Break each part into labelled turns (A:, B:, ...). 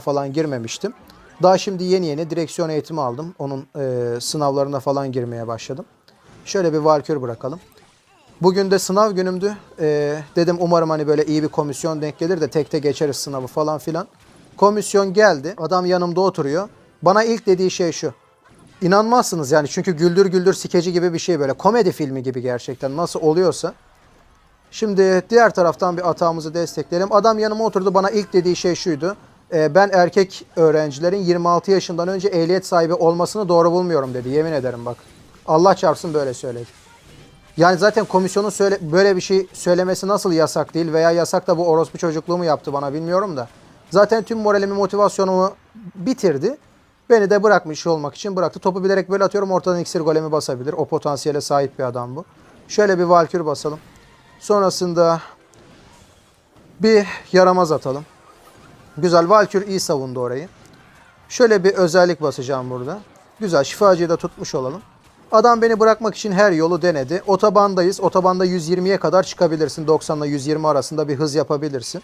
A: falan girmemiştim. Daha şimdi yeni yeni direksiyon eğitimi aldım. Onun e, sınavlarına falan girmeye başladım. Şöyle bir valkür bırakalım. Bugün de sınav günümdü. E, dedim umarım hani böyle iyi bir komisyon denk gelir de tekte geçeriz sınavı falan filan. Komisyon geldi. Adam yanımda oturuyor. Bana ilk dediği şey şu. İnanmazsınız yani çünkü güldür güldür skeci gibi bir şey böyle. Komedi filmi gibi gerçekten nasıl oluyorsa. Şimdi diğer taraftan bir atağımızı destekleyelim. Adam yanıma oturdu bana ilk dediği şey şuydu. Ee, ben erkek öğrencilerin 26 yaşından önce ehliyet sahibi olmasını doğru bulmuyorum dedi. Yemin ederim bak. Allah çarpsın böyle söyledi. Yani zaten komisyonun söyle, böyle bir şey söylemesi nasıl yasak değil veya yasak da bu orospu çocukluğu mu yaptı bana bilmiyorum da. Zaten tüm moralimi, motivasyonumu bitirdi. Beni de bırakmış olmak için bıraktı. Topu bilerek böyle atıyorum ortadan iksir golemi basabilir. O potansiyele sahip bir adam bu. Şöyle bir valkür basalım. Sonrasında bir yaramaz atalım. Güzel. Valkür iyi savundu orayı. Şöyle bir özellik basacağım burada. Güzel. Şifacıyı da tutmuş olalım. Adam beni bırakmak için her yolu denedi. Otobandayız. Otobanda 120'ye kadar çıkabilirsin. 90 ile 120 arasında bir hız yapabilirsin.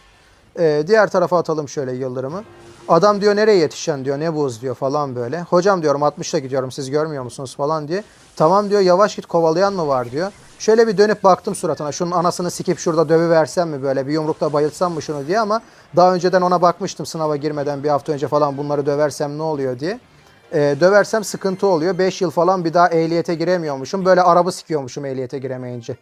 A: Ee, diğer tarafa atalım şöyle yıldırımı. Adam diyor nereye yetişeceksin diyor. Ne bu hız diyor falan böyle. Hocam diyorum 60'la gidiyorum siz görmüyor musunuz falan diye. Tamam diyor yavaş git kovalayan mı var diyor. Şöyle bir dönüp baktım suratına. Şunun anasını sikip şurada dövüversem mi böyle bir yumrukla bayıltsam mı şunu diye ama daha önceden ona bakmıştım sınava girmeden bir hafta önce falan bunları döversem ne oluyor diye. Ee, döversem sıkıntı oluyor. 5 yıl falan bir daha ehliyete giremiyormuşum. Böyle araba sikiyormuşum ehliyete giremeyince.